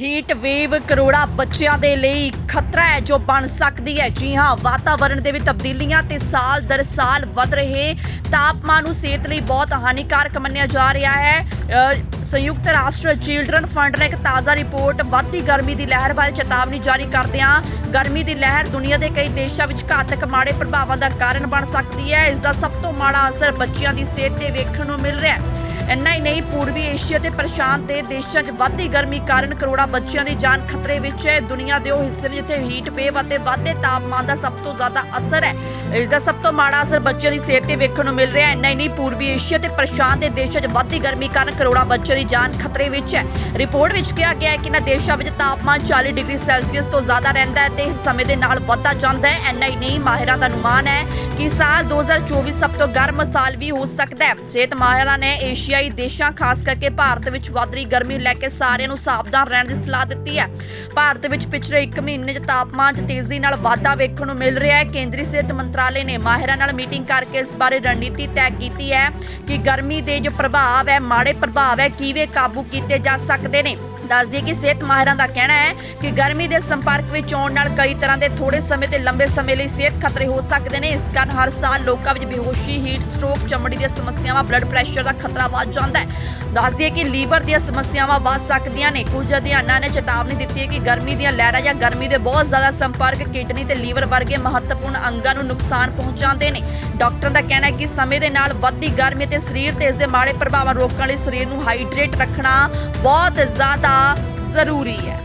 Heat wave ਕਰੋੜਾਂ ਬੱਚਿਆਂ ਦੇ ਲਈ ਖਤਰਾ ਹੈ ਜੋ ਬਣ ਸਕਦੀ ਹੈ। ਜੀ ਹਾਂ, ਵਾਤਾਵਰਣ ਦੇ ਵਿੱਚ ਤਬਦੀਲੀਆਂ ਤੇ ਸਾਲ ਦਰ ਸਾਲ ਵੱਧ ਰਹੇ ਤਾਪਮਾਨ ਨੂੰ ਸਿਹਤ ਲਈ ਬਹੁਤ ਹਾਨੀਕਾਰਕ ਮੰਨਿਆ ਜਾ ਰਿਹਾ ਹੈ। ਸੰਯੁਕਤ ਰਾਸ਼ਟਰ ਚਿਲਡਰਨ ਫੰਡ ਨੇ ਇੱਕ ਤਾਜ਼ਾ ਰਿਪੋਰਟ ਵੱਧਦੀ ਗਰਮੀ ਦੀ ਲਹਿਰ ਬਾਰੇ ਚੇਤਾਵਨੀ ਜਾਰੀ ਕਰਦਿਆਂ ਗਰਮੀ ਦੀ ਲਹਿਰ ਦੁਨੀਆ ਦੇ ਕਈ ਦੇਸ਼ਾਂ ਵਿੱਚ ਘਾਤਕ ਮਾੜੇ ਪ੍ਰਭਾਵਾਂ ਦਾ ਕਾਰਨ ਬਣ ਸਕਦੀ ਹੈ। ਇਸ ਦਾ ਸਭ ਤੋਂ ਮਾੜਾ ਅਸਰ ਬੱਚਿਆਂ ਦੀ ਸਿਹਤ ਤੇ ਵੇਖਣ ਨੂੰ ਮਿਲ ਰਿਹਾ ਹੈ। ਇੰਨਾ ਹੀ ਨਹੀਂ, ਪੂਰਬੀ ਏਸ਼ੀਆ ਤੇ ਪ੍ਰਸ਼ਾਂਤ ਦੇ ਦੇਸ਼ਾਂ 'ਚ ਵੱਧਦੀ ਗਰਮੀ ਕਾਰਨ ਕਰੋੜਾਂ ਬੱਚਿਆਂ ਦੀ ਜਾਨ ਖਤਰੇ ਵਿੱਚ ਹੈ। ਦੁਨੀਆ ਦੇ ਉਹ ਹਿੱਸੇ ਨੇ ਜਿੱਥੇ ਹੀਟ ਵੇਵ ਅਤੇ ਵੱਧਦੇ ਤਾਪਮਾਨ ਦਾ ਸਭ ਤੋਂ ਜ਼ਿਆਦਾ ਅਸਰ ਹੈ। ਇਸ ਦਾ ਸਭ ਤੋਂ ਮਾੜਾ ਅਸਰ ਬੱਚਿਆਂ ਦੀ ਸਿਹਤ ਤੇ ਵੇਖਣ ਨੂੰ ਮਿਲ ਰਿਹਾ ਹੈ। ਇੰਨਾ ਹੀ ਨਹੀਂ, ਪੂਰਬੀ ਏਸ਼ੀਆ ਤੇ ਪ੍ਰਸ਼ਾਂਤ ਦੇ ਦੇਸ਼ਾਂ 'ਚ ਵੱਧਦੀ ਗਰਮੀ ਕਾਰਨ ਕਰੋੜਾਂ ਬੱਚਿਆਂ ਦੀ ਜਾਨ ਖਤਰੇ ਵਿੱਚ ਹੈ। ਰਿਪੋਰਟ ਵਿੱਚ ਕਿਹਾ ਗਿਆ ਹੈ ਕਿ ਇਹਨਾਂ ਦੇਸ਼ਾਂ ਵਿੱਚ ਤਾਪਮਾਨ 40 ਡਿਗਰੀ ਸੈਲਸੀਅਸ ਤੋਂ ਜ਼ਿਆਦਾ ਰਹਿੰਦਾ ਹੈ ਤੇ ਸਮੇਂ ਦੇ ਨਾਲ ਵੱਧਦਾ ਜਾਂਦਾ ਹੈ। ਇੰਨਾ ਹੀ ਨਹੀਂ, ਮਾਹਿਰਾਂ ਦਾ ਅਨੁਮਾਨ ਹੈ ਕਿ ਸਾਲ 2024 ਸਭ ਤੋਂ ਗਰਮ ਸਾਲ ਵੀ ਹੋ ਸਕਦਾ ਹੈ। ਸਿਹਤ ਮਾਹਿਰਾਂ ਨੇ ਏਸ਼ੀਆਈ ਦੇਸ਼ਾਂ, ਖਾਸ ਕਰਕੇ ਭਾਰਤ ਵਿੱਚ ਵੱਧ ਰਹੀ ਗਰਮੀ ਲੈ ਕੇ ਸਾਰਿਆਂ ਨੂੰ ਸਾਵਧਾਨ ਰਹਿਣ ਦੀ ਸਲਾਹ ਦਿੱਤੀ ਹੈ। ਭਾਰਤ ਵਿੱਚ ਪਿਛਲੇ 1 ਮਹੀਨੇ 'ਚ ਤਾਪਮਾਨ 'ਚ ਤੇਜ਼ੀ ਨਾਲ ਵਾਧਾ ਵੇਖਣ ਨੂੰ ਮਿਲ ਰਿਹਾ ਹੈ। ਕੇਂਦਰੀ ਸਿਹਤ ਮੰਤਰਾਲੇ ਨੇ ਮਾਹਿਰਾਂ ਨਾਲ ਮੀਟਿੰਗ ਕਰਕੇ ਇਸ ਬਾਰੇ ਰਣਨੀਤੀ ਤੈਅ ਕੀਤੀ ਹੈ ਕਿ ਗਰਮੀ ਦੇ ਜੋ ਪ੍ਰਭਾਵ ਹੈ, ਮਾੜੇ ਪ੍ਰਭਾਵ ਹੈ, ਕਿਵੇਂ ਕਾਬੂ ਕੀਤੇ ਜਾ ਸਕਦੇ ਨੇ। ਦੱਸ ਦਈਏ ਕਿ ਸਿਹਤ ਮਾਹਿਰਾਂ ਦਾ ਕਹਿਣਾ ਹੈ ਕਿ ਗਰਮੀ ਦੇ ਸੰਪਰਕ ਵਿੱਚ ਆਉਣ ਨਾਲ ਕਈ ਤਰ੍ਹਾਂ ਦੇ ਥੋੜੇ ਸਮੇਂ ਤੇ ਲੰਬੇ ਸਮੇਂ ਲਈ ਸਿਹਤ ਖਤਰੇ ਹੋ ਸਕਦੇ ਨੇ। ਇਸ ਕਾਰਨ ਹਰ ਸਾਲ ਲੋਕਾਂ ਵਿੱਚ ਬੇਹੋਸ਼ੀ, ਹੀਟ, ਸਟ੍ਰੋਕ, ਚਮੜੀ ਦੀਆਂ ਸਮੱਸਿਆਵਾਂ, ਬਲੱਡ ਪ੍ਰੈਸ਼ਰ ਦਾ ਖਤਰਾ ਵੱਧ ਜਾਂਦਾ ਹੈ। ਦੱਸ ਦਈਏ ਕਿ ਲੀਵਰ ਦੀਆਂ ਸਮੱਸਿਆਵਾਂ ਵੱਧ ਸਕਦੀਆਂ ਨੇ। ਕੁਝ ਅਧਿਐਨਾਂ ਨੇ ਚੇਤਾਵਨੀ ਦਿੱਤੀ ਹੈ ਕਿ ਗਰਮੀ ਦੀਆਂ ਲਹਿਰਾਂ ਜਾਂ ਗਰਮੀ ਦੇ ਬਹੁਤ ਜ਼ਿਆਦਾ ਸੰਪਰਕ ਕਿਡਨੀ ਤੇ ਲੀਵਰ ਵਰਗੇ ਮਹੱਤਵਪੂਰਨ ਅੰਗਾਂ ਨੂੰ ਨੁਕਸਾਨ ਪਹੁੰਚਾਉਂਦੇ ਨੇ। ਡਾਕਟਰ ਦਾ ਕਹਿਣਾ ਹੈ ਕਿ ਸਮੇਂ ਦੇ ਨਾਲ ਵੱਧਦੀ ਗਰਮੀ ਤੇ ਸਰੀਰ ਤੇ ਇਸ ਦੇ ਮਾੜੇ ਪ੍ਰਭਾਵਾਂ ਰੋਕਣ ਲਈ ਸਰੀਰ ਨੂੰ ਹਾਈਡਰੇਟ ਰੱਖਣਾ ਬਹੁਤ ਜ਼ਿਆਦਾ ਜ਼ਰੂਰੀ ਹੈ।